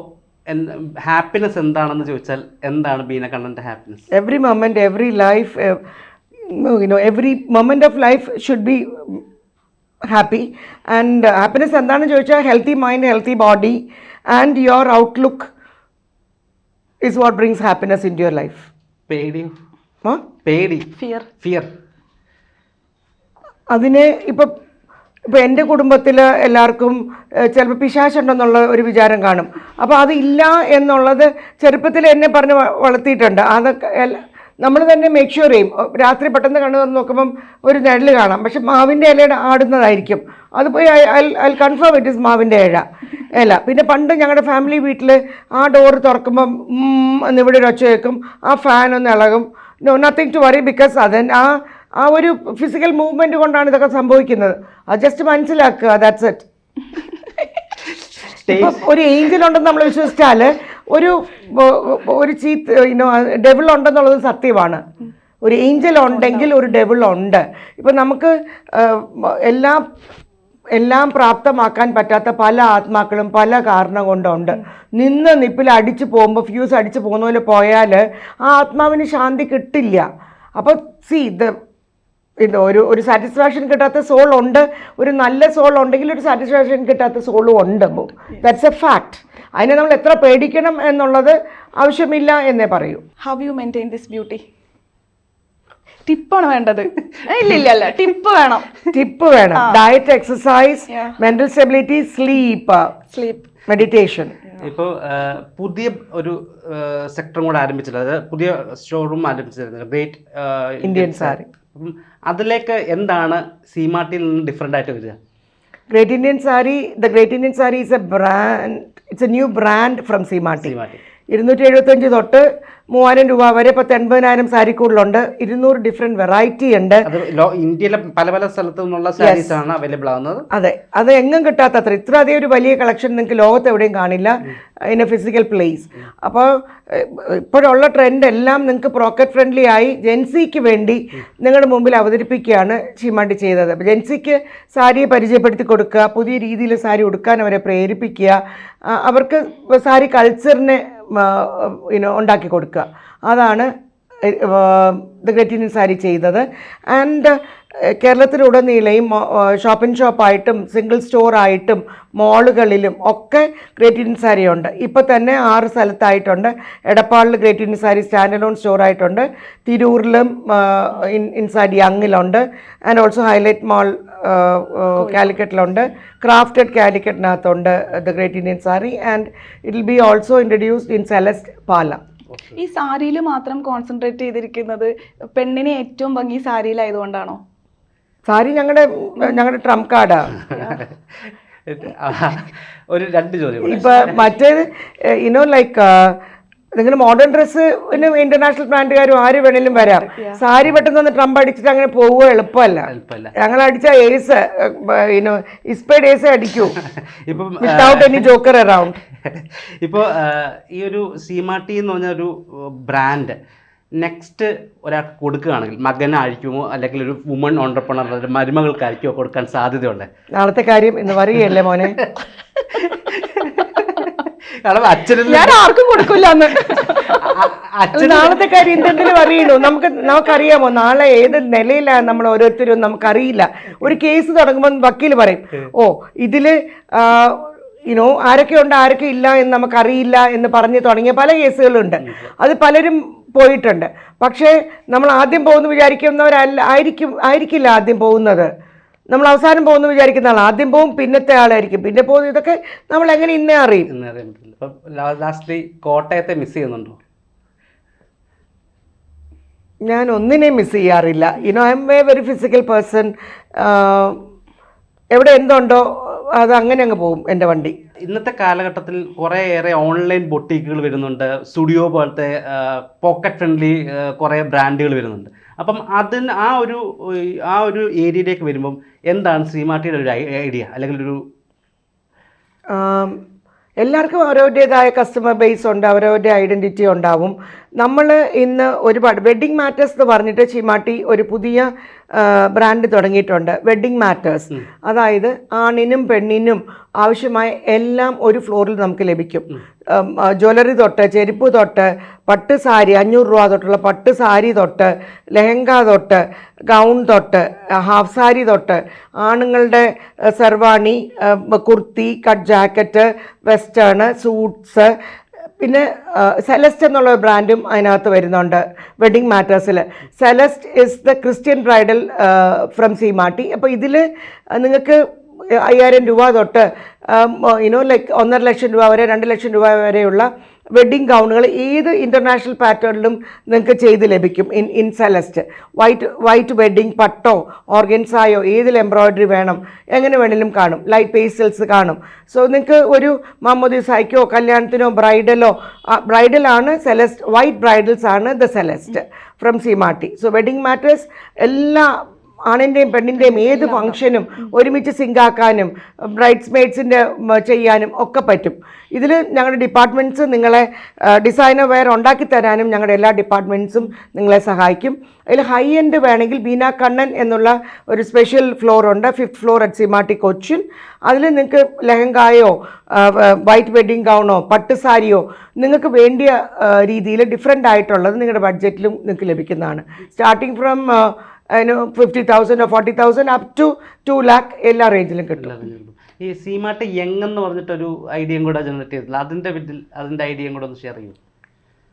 ഹാപ്പിനെസ് എന്താണെന്ന് ചോദിച്ചാൽ എന്താണ് ബീന കണ്ണന്റെ happiness every moment every life you know every moment of life should be happy and happiness എന്താണെന്ന് ചോദിച്ചാൽ healthy mind healthy body and your outlook is what brings happiness in your life പേടി പേടി? Fear fear അതിന് ഇപ്പം ഇപ്പൊ എന്റെ കുടുംബത്തിൽ എല്ലാവർക്കും ചിലപ്പോൾ പിശാശുണ്ടെന്നുള്ള ഒരു വിചാരം കാണും. അപ്പോൾ അതില്ല എന്നുള്ളത് ചെറുപ്പത്തിൽ എന്നെ പറഞ്ഞ് വളർത്തിയിട്ടുണ്ട്. അതൊക്കെ നമ്മൾ തന്നെ മേക്ക് ഷുവർ ചെയ്യും. രാത്രി പെട്ടെന്ന് കണ്ടു തുറന്ന് നോക്കുമ്പം ഒരു നിഴൽ കാണാം. പക്ഷെ മാവിന്റെ ഇലയുടെ ആടുന്നതായിരിക്കും. അത് പോയി ഐ കൺഫേം ഇറ്റ് ഇസ് മാവിന്റെ ഇഴ ഇല. പിന്നെ പണ്ട് ഞങ്ങളുടെ ഫാമിലി വീട്ടിൽ ആ ഡോറ് തുറക്കുമ്പം എന്നിവിടെ ഒരു ഒച്ച കേൾക്കും. ആ ഫാൻ ഒന്ന് ഇളകും. No nothing to worry because അതൻ ആ ആ ഒരു ഫിസിക്കൽ മൂവ്മെന്റ് കൊണ്ടാണ് ഇതൊക്കെ സംഭവിക്കുന്നത്. അത് ജസ്റ്റ് മനസ്സിലാക്കുക ദാറ്റ്സ് ഇറ്റ് ഒരു ഏഞ്ചൽ ഉണ്ടെന്ന് നമ്മൾ വിശ്വസിച്ചാൽ ഒരു ഒരു ചീത്ത ഇനോ ഡെവിൾ ഉണ്ടെന്നുള്ളത് സത്യമാണ്. ഒരു ഏഞ്ചൽ ഉണ്ടെങ്കിൽ ഒരു ഡെവിൾ ഉണ്ട്. ഇപ്പം നമുക്ക് എല്ലാം എല്ലാം പ്രാപ്തമാക്കാൻ പറ്റാത്ത പല ആത്മാക്കളും പല കാരണം കൊണ്ടുണ്ട്. നിന്ന് നിപ്പിൽ അടിച്ചു പോകുമ്പോൾ ഫ്യൂസ് അടിച്ചു പോകുന്ന പോലെ പോയാൽ ആ ആത്മാവിന് ശാന്തി കിട്ടില്ല. അപ്പോൾ സി ഇത് ഇത് ഒരു ഒരു സാറ്റിസ്ഫാക്ഷൻ കിട്ടാത്ത സോൾ ഉണ്ട്. ഒരു നല്ല സോൾ ഉണ്ടെങ്കിൽ ഒരു സാറ്റിസ്ഫാക്ഷൻ കിട്ടാത്ത സോളും ഉണ്ട്. ദാറ്റ്സ് എ ഫാക്ട് അതിനെ നമ്മൾ എത്ര പേടിക്കണം എന്നുള്ളത് ആവശ്യമില്ല എന്നേ പറയൂ. How you maintain this beauty ടിപ്പാണ് വേണ്ടത്. ഇല്ലില്ല ഇല്ല ഇല്ല അല്ല ടിപ്പ് വേണം. ടിപ്പ് വേണം. Diet exercise mental stability sleep sleep meditation ഇപ്പോൾ പുതിയ ഒരു സെക്ടറും കൂടെ അതായത് പുതിയ ഷോറൂം ആരംഭിച്ചിരുന്നത്. Great Indian saree. അപ്പം അതിലേക്ക് എന്താണ് സീമാട്ടിയിൽ നിന്ന് ഡിഫറെന്റ് ആയിട്ട് വരിക? Great Indian saree the great Indian saree is a brand it's a new brand from Seematti Seematti ഇരുന്നൂറ്റി എഴുപത്തഞ്ച് തൊട്ട് മൂവായിരം രൂപ വരെ പത്ത് എൺപതിനായിരം സാരി കൂടുതലുണ്ട്. ഇരുന്നൂറ് ഡിഫറെന്റ് വെറൈറ്റി ഉണ്ട്. ഇന്ത്യയിലെ പല പല സ്ഥലത്തു നിന്നുള്ള സാരീസ് ആണ് അവൈലബിൾ ആവുന്നത്. അതെ. അത് എങ്ങും കിട്ടാത്ത അത്ര ഇത്ര അതേ ഒരു വലിയ കളക്ഷൻ നിങ്ങൾക്ക് ലോകത്ത് എവിടെയും കാണില്ല. ഇൻ എ ഫിസിക്കൽ പ്ലേസ് അപ്പോൾ ഇപ്പോഴുള്ള ട്രെൻഡ് എല്ലാം നിങ്ങൾക്ക് പ്രോക്കറ്റ് ഫ്രണ്ട്ലി ആയി ജെൻസിക്ക് വേണ്ടി നിങ്ങളുടെ മുമ്പിൽ അവതരിപ്പിക്കുകയാണ് ചീമാണ്ടി ചെയ്തത്. അപ്പോൾ ജെൻസിക്ക് സാരിയെ പരിചയപ്പെടുത്തി കൊടുക്കുക പുതിയ രീതിയിൽ സാരി ഉടുക്കാൻ അവരെ പ്രേരിപ്പിക്കുക. അവർക്ക് സാരി കൾച്ചറിനെ ഉണ്ടാക്കി കൊടുക്കുക. അതാണ് ദ ഗ്രേറ്റ് ഇന്ത്യൻ സാരി ചെയ്തത്. ആൻഡ് കേരളത്തിലുടനീളയും ഷോപ്പ് ഇൻ ഷോപ്പായിട്ടും സിംഗിൾ സ്റ്റോറായിട്ടും മോളുകളിലും ഒക്കെ ഗ്രേറ്റ് ഇന്ത്യൻ സാരി ഉണ്ട്. ഇപ്പോൾ തന്നെ ആറ് സ്ഥലത്തായിട്ടുണ്ട്. എടപ്പാളിൽ great Indian saree stand alone സ്റ്റോറായിട്ടുണ്ട് തിരൂരിലും ഇൻ ഇൻസൈഡ് യങ്ങിലുണ്ട് ആൻഡ് ഓൾസോ ഹൈലൈറ്റ് മാൾ കാലിക്കറ്റിലുണ്ട്. Crafted കാലിക്കറ്റിനകത്തുണ്ട് the great Indian saree and it be also introduced in Celeste Pala ഈ സാരിയിൽ മാത്രം കോൺസെൻട്രേറ്റ് ചെയ്തിരിക്കുന്നത് പെണ്ണിനെ ഏറ്റവും ഭംഗി സാരിയിലായതുകൊണ്ടാണോ? സാരി ഞങ്ങളുടെ ഞങ്ങളുടെ ട്രംപ് കാർഡാ. ഒരു രണ്ട് ചോദ്യം കൂടെ. ഇപ്പൊ മറ്റേത് ഇനോ ലൈക്ക് നിങ്ങൾ മോഡേൺ ഡ്രസ്സ് ഇന്റർനാഷണൽ ബ്രാൻഡുകാരും ആര് വേണേലും വരാം. സാരി പെട്ടെന്ന് ഒന്ന് ട്രംപ് അടിച്ചിട്ട് അങ്ങനെ പോവുക എളുപ്പമല്ല. ഞങ്ങൾ അടിച്ച ഏസ് ഇസ്പേഡ് ഏസ് അടിക്കൂ. ഇപ്പം വിത്തൗട്ട് എനി ജോക്കർ അറൗണ്ട് ഇപ്പോൾ ഈ ഒരു സീമാട്ടി എന്ന് പറഞ്ഞ ഒരു ബ്രാൻഡ് നെക്സ്റ്റ് ഒരാൾക്ക് കൊടുക്കുകയാണെങ്കിൽ മകനായിരിക്കുമോ അല്ലെങ്കിൽ ഒരു വുമൺ ഓണ്ടർപ്രണർ മരുമകൾക്കായിരിക്കുമോ കൊടുക്കാൻ സാധ്യതയുണ്ട്? നാളത്തെ കാര്യം ഇന്ന് പറയുകയല്ലേ മോനെ? കാരണം ഞാൻ ആർക്കും കൊടുക്കില്ല എന്ന് നാളത്തെ കാര്യം എന്തെങ്കിലും അറിയണോ? നമുക്ക് നമുക്കറിയാമോ? നാളെ ഏത് നിലയിലാണ് നമ്മൾ ഓരോരുത്തരും നമുക്കറിയില്ല. ഒരു കേസ് തുടങ്ങുമ്പോൾ വക്കീൽ പറയും ഓ ഇതിൽ യുനോ ആരൊക്കെ ഉണ്ട് ആരൊക്കെ ഇല്ല എന്ന് നമുക്കറിയില്ല എന്ന് പറഞ്ഞ് തുടങ്ങിയ പല കേസുകളുണ്ട് അത് പലരും പോയിട്ടുണ്ട്. പക്ഷേ നമ്മൾ ആദ്യം പോകുന്നു വിചാരിക്കുന്നവരല്ല ആയിരിക്കും ആയിരിക്കില്ല ആദ്യം പോകുന്നത്. നമ്മൾ അവസാനം പോകുന്നു വിചാരിക്കുന്ന ആൾ ആദ്യം പോകും പിന്നത്തെ ആളായിരിക്കും. പിന്നെ പോകുന്നു ഇതൊക്കെ നമ്മൾ എങ്ങനെ ഇന്നേ അറിയും? എന്ന് അറിയാൻ പറ്റില്ല. അപ്പം ലാസ്റ്റ്ലി കോട്ടയത്തെ മിസ് ചെയ്യുന്നുണ്ടോ? ഞാൻ ഒന്നിനെയും മിസ് ചെയ്യാറില്ല. You know I'm a very physical person എവിടെ എന്തുണ്ടോ അത് അങ്ങനെ അങ്ങ് പോകും എന്റെ വണ്ടി. ഇന്നത്തെ കാലഘട്ടത്തിൽ കുറേയേറെ ഓൺലൈൻ ബൊട്ടീക്കുകൾ വരുന്നുണ്ട്. സ്റ്റുഡിയോ പോലത്തെ പോക്കറ്റ് ഫ്രണ്ട്ലി കുറേ ബ്രാൻഡുകൾ വരുന്നുണ്ട്. അപ്പം അതിന് ആ ഒരു ആ ഒരു ഏരിയയിലേക്ക് വരുമ്പം എന്താണ് ശ്രീമാട്ടിയുടെ ഒരു ഐഡിയ? അല്ലെങ്കിൽ ഒരു എല്ലാവർക്കും അവരവരുടേതായ കസ്റ്റമർ ബേസ് ഉണ്ട് അവരവരുടെ ഐഡന്റിറ്റി ഉണ്ടാവും. നമ്മൾ ഇന്ന് ഒരുപാട് വെഡ്ഡിങ് മാറ്റേഴ്സ് എന്ന് പറഞ്ഞിട്ട് ചീമാട്ടി ഒരു പുതിയ ബ്രാൻഡ് തുടങ്ങിയിട്ടുണ്ട്. വെഡ്ഡിങ് മാറ്റേഴ്സ് അതായത് ആണിനും പെണ്ണിനും ആവശ്യമായ എല്ലാം ഒരു ഫ്ലോറിൽ നമുക്ക് ലഭിക്കും. ജ്വല്ലറി തൊട്ട് ചെരുപ്പ് തൊട്ട് പട്ട് സാരി അഞ്ഞൂറ് രൂപ തൊട്ടുള്ള പട്ട് സാരി തൊട്ട് ലെഹങ്ക തൊട്ട് ഗൗൺ തൊട്ട് ഹാഫ് സാരി തൊട്ട് ആണുങ്ങളുടെ sherwani sherwani kurti cut jacket western suits പിന്നെ സെലസ്റ്റ് എന്നുള്ള ബ്രാൻഡും അതിനകത്ത് വരുന്നുണ്ട് wedding മാറ്റേഴ്സിൽ Celeste is the Christian bridal from Seematti അപ്പോൾ ഇതിൽ നിങ്ങൾക്ക് അയ്യായിരം രൂപ തൊട്ട് യുനോ ലൈക്ക് ഒന്നര ലക്ഷം രൂപ വരെ രണ്ട് ലക്ഷം രൂപ വരെയുള്ള വെഡ്ഡിങ് ഗൗണുകൾ ഏത് ഇന്റർനാഷണൽ പാറ്റേണിലും നിങ്ങൾക്ക് ചെയ്ത് ലഭിക്കും. In in Celeste white white wedding Patau ഓർഗൻസായോ ഏതിൽ എംബ്രോയ്ഡറി വേണം എങ്ങനെ വേണമെങ്കിലും കാണും. ലൈറ്റ് പേസ്റ്റൽസ് കാണും. സോ നിങ്ങൾക്ക് ഒരു മാമോദിസായ്ക്കോ കല്യാണത്തിനോ ബ്രൈഡലോ ബ്രൈഡലാണ് സെലസ്റ്റ് വൈറ്റ് ബ്രൈഡൽസ് ആണ് the Celeste from Seematti so wedding matters എല്ലാ ആണിന്റെയും പെണ്ണിന്റെയും ഏത് ഫംഗ്ഷനും ഒരുമിച്ച് സിങ്കാക്കാനും ബ്രൈഡ്സ് മെയ്ഡ്സിന്റെ ചെയ്യാനും ഒക്കെ പറ്റും. ഇതിൽ ഞങ്ങളുടെ ഡിപ്പാർട്ട്മെന്റ്സ് നിങ്ങളെ ഡിസൈനർ വെയർ ഉണ്ടാക്കി തരാനും ഞങ്ങളുടെ എല്ലാ ഡിപ്പാർട്ട്മെന്റ്സും നിങ്ങളെ സഹായിക്കും. അതിൽ ഹൈ എൻഡ് വേണമെങ്കിൽ ബീന കണ്ണൻ എന്നുള്ള ഒരു സ്പെഷ്യൽ ഫ്ലോർ ഉണ്ട്. Fifth floor at Seematti Cochin. അതിൽ നിങ്ങൾക്ക് ലെഹങ്കായോ വൈറ്റ് വെഡ്ഡിങ് ഗൗണോ പട്ട് സാരിയോ നിങ്ങൾക്ക് വേണ്ടിയ രീതിയിൽ ഡിഫറെന്റ് ആയിട്ടുള്ളത് നിങ്ങളുടെ ബഡ്ജറ്റിലും നിങ്ങൾക്ക് ലഭിക്കുന്നതാണ്. സ്റ്റാർട്ടിങ് ഫ്രം അതിന് fifty thousand forty thousand up to two lakh എല്ലാ റേഞ്ചിലും കിട്ടും. ഈ സീമാട്ട് യങ് എന്ന് പറഞ്ഞിട്ടൊരു ഐഡിയയും കൂടെ ജനറേറ്റ് ചെയ്തിട്ടില്ല അതിന്റെ പിന്നിൽ അതിന്റെ ഐഡിയയും കൂടെ ഒന്ന് ഷെയർ ചെയ്യും.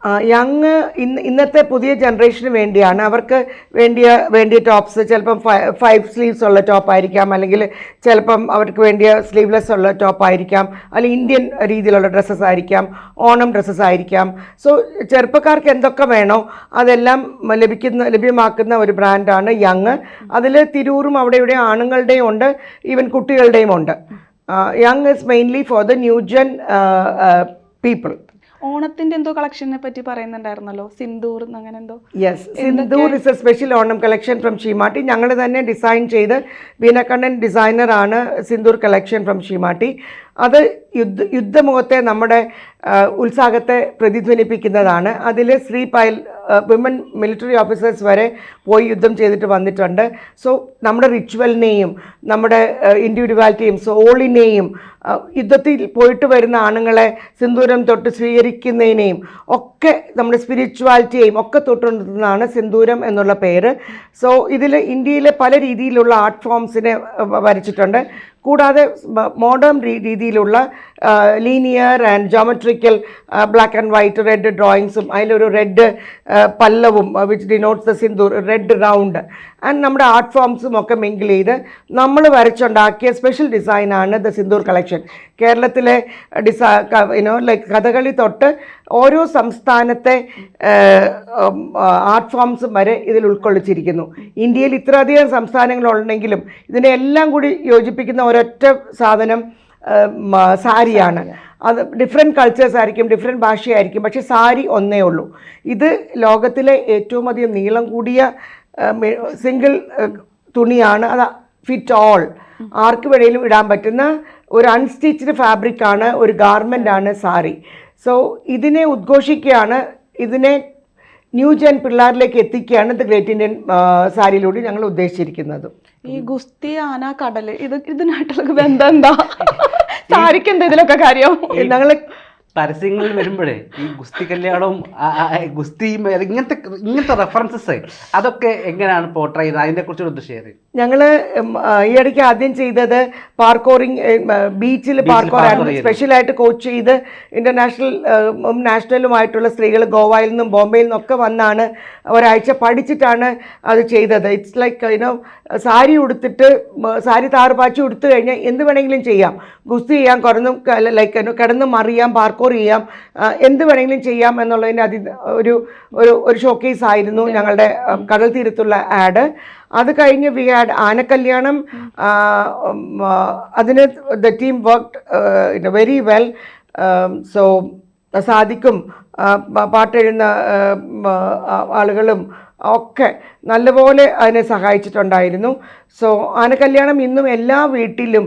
യങ് ഇന്ന് ഇന്നത്തെ പുതിയ ജനറേഷന് വേണ്ടിയാണ്. അവർക്ക് വേണ്ടിയ വേണ്ടിയ ടോപ്സ് ചിലപ്പം ഫൈവ് സ്ലീവ്സ് ഉള്ള ടോപ്പ് ആയിരിക്കാം അല്ലെങ്കിൽ ചിലപ്പം അവർക്ക് വേണ്ടിയ സ്ലീവ്ലെസ് ഉള്ള ടോപ്പ് ആയിരിക്കാം അല്ലെങ്കിൽ ഇന്ത്യൻ രീതിയിലുള്ള ഡ്രസ്സസ് ആയിരിക്കാം ഓണം ഡ്രസ്സസ് ആയിരിക്കാം. സോ ചെറുപ്പക്കാർക്ക് എന്തൊക്കെ വേണോ അതെല്ലാം ലഭിക്കുന്ന ലഭ്യമാക്കുന്ന ഒരു ബ്രാൻഡാണ് യങ്. അതിൽ തിരൂറും അവിടെ ഇവിടെ ആണുങ്ങളുടെയും ഉണ്ട് ഈവൻ കുട്ടികളുടെയും ഉണ്ട്. Young is mainly for the new gen people. ഓണത്തിന്റെ എന്തോ കളക്ഷനെ പറ്റി പറയുന്നുണ്ടായിരുന്നല്ലോ. സിന്ദൂർ അങ്ങനെ എന്തോ. Yes Sindoor is a special Onam collection from Seematti ഞങ്ങൾ തന്നെ ഡിസൈൻ ചെയ്ത് ഡിസൈനർ ആണ് സിന്ദൂർ കളക്ഷൻ ഫ്രം ഷീമാട്ടി അത് യുദ്ധ യുദ്ധമുഖത്തെ നമ്മുടെ ഉത്സാഹത്തെ പ്രതിധ്വനിപ്പിക്കുന്നതാണ്. അതിൽ സ്ത്രീ പൈൽ വിമൻ മിലിറ്ററി ഓഫീസേഴ്സ് വരെ പോയി യുദ്ധം ചെയ്തിട്ട് വന്നിട്ടുണ്ട്. സോ നമ്മുടെ റിച്വലിനെയും നമ്മുടെ ഇൻഡിവിജ്വാലിറ്റിയും സോളിനെയും യുദ്ധത്തിൽ പോയിട്ട് വരുന്ന ആണുങ്ങളെ സിന്ദൂരം തൊട്ട് സ്വീകരിക്കുന്നതിനെയും ഒക്കെ നമ്മുടെ സ്പിരിച്വാലിറ്റിയെയും ഒക്കെ തൊട്ടുകൊണ്ടിരുന്നതാണ് സിന്ദൂരം എന്നുള്ള പേര്. സോ ഇതിൽ ഇന്ത്യയിലെ പല രീതിയിലുള്ള ആർട്ട് ഫോംസിനെ വരച്ചിട്ടുണ്ട്. കൂടാതെ മോഡേൺ രീതിയിലുള്ള linear and geometrical black and white red ഡ്രോയിങ്സും അതിലൊരു red പല്ലവും which denotes the sindoor red round and നമ്മുടെ ആർട്ട് ഫോംസും ഒക്കെ മിങ്കിൾ ചെയ്ത് നമ്മൾ വരച്ചുണ്ടാക്കിയ സ്പെഷ്യൽ ഡിസൈനാണ് ദ സിന്ദൂർ കളക്ഷൻ കേരളത്തിലെ design you know like Kathakali തൊട്ട് ഓരോ സംസ്ഥാനത്തെ ആർട്ട് ഫോംസും വരെ ഇതിൽ ഉൾക്കൊള്ളിച്ചിരിക്കുന്നു. ഇന്ത്യയിൽ ഇത്രയധികം സംസ്ഥാനങ്ങളുണ്ടെങ്കിലും ഇതിനെ എല്ലാം കൂടി യോജിപ്പിക്കുന്ന ഒരൊറ്റ സാധനം സാരിയാണ്. അത് ഡിഫറെന്റ് കൾച്ചേഴ്സ് ആയിരിക്കും ഡിഫറെന്റ് ഭാഷയായിരിക്കും പക്ഷേ സാരി ഒന്നേ ഉള്ളൂ. ഇത് ലോകത്തിലെ ഏറ്റവും അധികം നീളം കൂടിയ സിംഗിൾ തുണിയാണ് അത് ഫിറ്റ് ഓൾ ആർക്ക് വേണേലും ഇടാൻ പറ്റുന്ന ഒരു അൺസ്റ്റിച്ച്ഡ് ഫാബ്രിക്കാണ് ഒരു ഗാർമെന്റ് ആണ് സാരി. സോ ഇതിനെ ഉദ്ഘോഷിക്കുകയാണ് ഇതിനെ ന്യൂ ജെൻ പിള്ളേരിലേക്ക് എത്തിക്കുകയാണ് ദ ഗ്രേറ്റ് ഇന്ത്യൻ സാരിയിലൂടെ ഞങ്ങൾ ഉദ്ദേശിച്ചിരിക്കുന്നത്. ഈ ഗുസ്തി ആന കടൽ ഇത് ഇതിനായിട്ടുള്ള ബന്ധം എന്താ? സാരിക്ക് എന്താ ഇതിലൊക്കെ കാര്യം? ഞങ്ങൾ പരസ്യങ്ങളിൽ വരുമ്പോഴേ ഈ ഗുസ്തി കല്യാണവും ഗുസ്തി ഇങ്ങനത്തെ ഇങ്ങനത്തെ റെഫറൻസസ് അതൊക്കെ എങ്ങനെയാണ് പോർട്രൈ ചെയ്യുന്നത് അതിനെ കുറിച്ച് ഒന്ന് ഷെയർ ചെയ്യും. ഞങ്ങൾ ഈ ഇടയ്ക്ക് ആദ്യം ചെയ്തത് പാർക്കോറിങ് ബീച്ചിൽ പാർക്കോർ സ്പെഷ്യലായിട്ട് കോച്ച് ചെയ്ത്. ഇന്റർനാഷണൽ നാഷണലുമായിട്ടുള്ള സ്ത്രീകൾ ഗോവയിൽ നിന്നും ബോംബെയിൽ നിന്നൊക്കെ വന്നാണ് ഒരാഴ്ച പഠിച്ചിട്ടാണ് അത് ചെയ്തത്. It's like you know sari ഉടുത്തിട്ട് sari താറുപാച്ചി ഉടുത്തു കഴിഞ്ഞാൽ എന്ത് വേണമെങ്കിലും ചെയ്യാം. ഗുസ്തി ചെയ്യാം കുറഞ്ഞും ലൈക്ക് കിടന്നും അറിയാം പാർക്കോർ ചെയ്യാം. എന്ത് വേണമെങ്കിലും ചെയ്യാം എന്നുള്ളതിന്റെ അതി ഒരു ഒരു ഒരു ഷോക്കേസ് ആയിരുന്നു ഞങ്ങളുടെ കടൽ തീരത്തുള്ള ആഡ് അത് കഴിഞ്ഞ് വി ഹാഡ് ആനക്കല്യാണം. അതിന് the team work very well so സാധിക്കും ആ, പ- പാട്ടെഴുതുന്ന ആ, ഉം, ആ, ആളുകളും ഒക്കെ നല്ലപോലെ അതിനെ സഹായിച്ചിട്ടുണ്ടായിരുന്നു. സോ ആനക്കല്യാണം ഇന്നും എല്ലാ വീട്ടിലും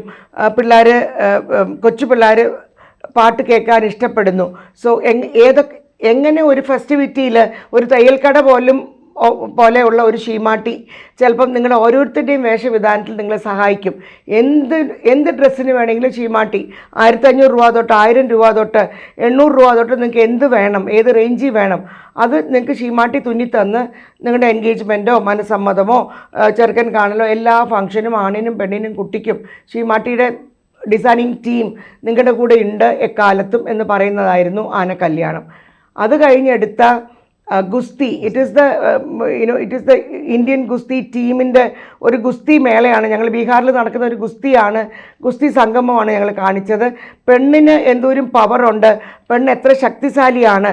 പിള്ളേർ കൊച്ചു പിള്ളേർ പാട്ട് കേൾക്കാൻ ഇഷ്ടപ്പെടുന്നു. സോ ഏതൊക്കെ എങ്ങനെ ഒരു ഫെസ്റ്റിവിറ്റിയിൽ ഒരു തയ്യൽക്കട പോലും പോലെയുള്ള ഒരു ഷീമാട്ടി ചിലപ്പം നിങ്ങളുടെ ഓരോരുത്തരുടെയും വേഷവിധാനത്തിൽ നിങ്ങളെ സഹായിക്കും. എന്ത് എന്ത് ഡ്രസ്സിന് വേണമെങ്കിലും ഷീമാട്ടി ആയിരത്തഞ്ഞൂറ് രൂപ തൊട്ട് ആയിരം രൂപ തൊട്ട് എണ്ണൂറ് രൂപ തൊട്ട് നിങ്ങൾക്ക് എന്ത് വേണം ഏത് റേഞ്ചിൽ വേണം അത് നിങ്ങൾക്ക് ഷീമാട്ടി തുന്നിത്തന്ന് നിങ്ങളുടെ എൻഗേജ്മെന്റോ മനസ്സമ്മതമോ ചെറുക്കൻ കാണലോ എല്ലാ ഫംഗ്ഷനും ആണിനും പെണ്ണിനും കുട്ടിക്കും ഷീമാട്ടിയുടെ ഡിസൈനിങ് ടീം നിങ്ങളുടെ കൂടെ ഉണ്ട് എക്കാലത്തും എന്ന് പറയുന്നതായിരുന്നു ആന കല്യാണം. അത് കഴിഞ്ഞെടുത്ത ഗുസ്തി. It is the you know it is the Indian ഗുസ്തി ടീമിന്റെ ഒരു ഗുസ്തി മേളയാണ്. ഞങ്ങൾ ബീഹാറിൽ നടക്കുന്ന ഒരു ഗുസ്തിയാണ്. ഗുസ്തി സംഗമമാണ് ഞങ്ങൾ കാണിച്ചത്. പെണ്ണിന് എന്തോരം പവറുണ്ട് പെണ്ണ് എത്ര ശക്തിശാലിയാണ്.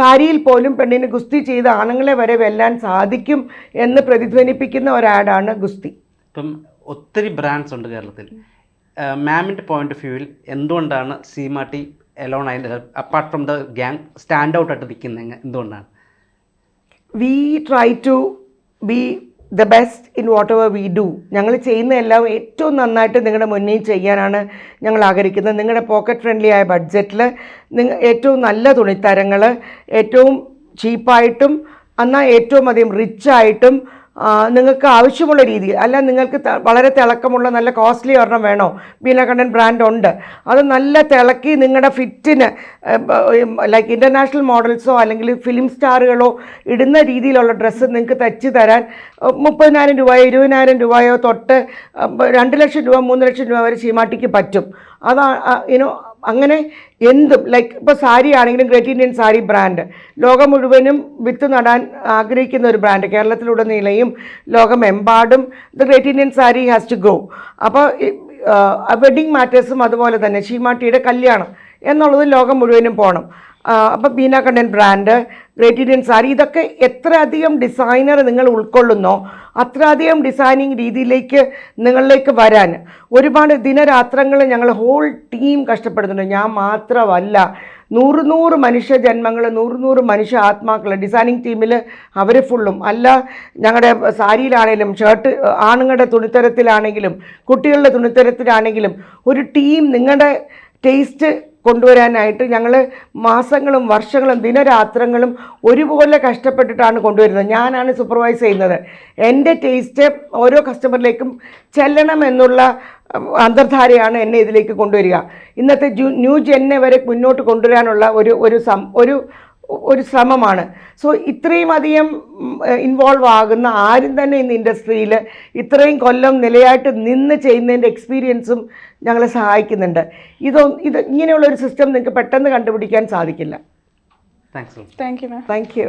സാരിയിൽ പോലും പെണ്ണിന് ഗുസ്തി ചെയ്ത് ആണുങ്ങളെ വരെ വെല്ലാൻ സാധിക്കും എന്ന് പ്രതിധ്വനിപ്പിക്കുന്ന ഒരു ഗുസ്തി. ഇപ്പം ഒത്തിരി ബ്രാൻഡ്സ് ഉണ്ട് കേരളത്തിൽ. മാമിന്റെ പോയിന്റ് ഓഫ് വ്യൂവിൽ എന്തുകൊണ്ടാണ് സീമാട്ടി എലോൺ അതിന്റെ apart from the gang stand out ആയിട്ട് നിൽക്കുന്നത് എന്തുകൊണ്ടാണ്? We try to be the best in whatever we do ഞങ്ങൾ ചെയ്യുന്ന എല്ലാം ഏറ്റവും നന്നായിട്ട് നിങ്ങളുടെ മുന്നിൽ ചെയ്യാനാണ് ഞങ്ങൾ ആഗ്രഹിക്കുന്നത്. നിങ്ങളുടെ പോക്കറ്റ് ഫ്രണ്ട്ലി ആയ ബഡ്ജറ്റിൽ നിങ്ങൾ ഏറ്റവും നല്ല തുണിത്തരങ്ങൾ ഏറ്റവും ചീപ്പായിട്ടും എന്നാൽ ഏറ്റവും അധികം റിച്ചായിട്ടും നിങ്ങൾക്ക് ആവശ്യമുള്ള രീതിയിൽ അല്ല നിങ്ങൾക്ക് വളരെ തിളക്കമുള്ള നല്ല കോസ്റ്റ്ലി ഒരെണ്ണം വേണോ? ബീനക്കണ്ണൻ ബ്രാൻഡ് ഉണ്ട്. അത് നല്ല തിളക്കി നിങ്ങളുടെ ഫിറ്റിന് ലൈക്ക് ഇന്റർനാഷണൽ മോഡൽസോ അല്ലെങ്കിൽ ഫിലിം സ്റ്റാറുകളോ ഇടുന്ന രീതിയിലുള്ള ഡ്രസ്സ് നിങ്ങൾക്ക് തച്ച് തരാൻ മുപ്പതിനായിരം രൂപയോ ഇരുപതിനായിരം രൂപയോ തൊട്ട് രണ്ട് ലക്ഷം രൂപ മൂന്ന് ലക്ഷം രൂപ വരെ ചീമാട്ടിക്ക് പറ്റും. അതാ യുനോ അങ്ങനെ എന്തും ലൈക്ക് ഇപ്പോൾ സാരി ആണെങ്കിലും ഗ്രേറ്റ് ഇന്ത്യൻ സാരി ബ്രാൻഡ് ലോകം മുഴുവനും വിത്ത് നടാൻ ആഗ്രഹിക്കുന്ന ഒരു ബ്രാൻഡ് കേരളത്തിലുടനീളയും ലോകമെമ്പാടും the great Indian saree has to go അപ്പോൾ വെഡിങ് മാറ്റേഴ്സും അതുപോലെ തന്നെ. ഷീമാട്ടിയുടെ കല്യാണം എന്നുള്ളത് ലോകം മുഴുവനും പോകണം അപ്പോൾ Beena Kannan brand great Indian saree ഇതൊക്കെ എത്ര അധികം ഡിസൈനർ നിങ്ങൾ ഉൾക്കൊള്ളുന്നോ അത്രയധികം ഡിസൈനിങ് രീതിയിലേക്ക് നിങ്ങളിലേക്ക് വരാൻ ഒരുപാട് ദിനരാത്രങ്ങൾ ഞങ്ങൾ ഹോൾ ടീം കഷ്ടപ്പെടുന്നുണ്ട്. ഞാൻ മാത്രമല്ല നൂറ് നൂറ് മനുഷ്യ ജന്മങ്ങൾ നൂറ് നൂറ് മനുഷ്യ ആത്മാക്കൾ ഡിസൈനിങ് ടീമിൽ അവർ ഫുള്ളും അല്ല ഞങ്ങളുടെ സാരിയിലാണെങ്കിലും ഷർട്ട് ആണുങ്ങളുടെ തുണിത്തരത്തിലാണെങ്കിലും കുട്ടികളുടെ തുണിത്തരത്തിലാണെങ്കിലും ഒരു ടീം നിങ്ങളുടെ ടേസ്റ്റ് കൊണ്ടുവരാനായിട്ട് ഞങ്ങൾ മാസങ്ങളും വർഷങ്ങളും ദിനരാത്രങ്ങളും ഒരുപോലെ കഷ്ടപ്പെട്ടിട്ടാണ് കൊണ്ടുവരുന്നത്. ഞാനാണ് സൂപ്പർവൈസ് ചെയ്യുന്നത്. എന്റെ ടേസ്റ്റ് ഓരോ കസ്റ്റമറിലേക്കും ചെല്ലണം എന്നുള്ള അന്തർധാരയാണ് എന്നെ ഇതിലേക്ക് കൊണ്ടുവരിക. ഇന്നത്തെ ന്യൂ ജെന്നെ വരെ മുന്നോട്ട് കൊണ്ടുവരാനുള്ള ഒരു ഒരു സം ഒരു ഒരു ശ്രമമാണ്. സോ ഇത്രയും അധികം ഇൻവോൾവ് ആകുന്ന ആരും തന്നെ ഇന്ന് ഇൻഡസ്ട്രിയിൽ ഇത്രയും കൊല്ലം നിലയായിട്ട് നിന്ന് ചെയ്യുന്നതിന്റെ എക്സ്പീരിയൻസും ഞങ്ങളെ സഹായിക്കുന്നുണ്ട്. ഇതോ ഇത് ഇങ്ങനെയുള്ള ഒരു സിസ്റ്റം നിങ്ങൾക്ക് പെട്ടെന്ന് കണ്ടുപിടിക്കാൻ സാധിക്കില്ല. Thanks thank you ma'am thank you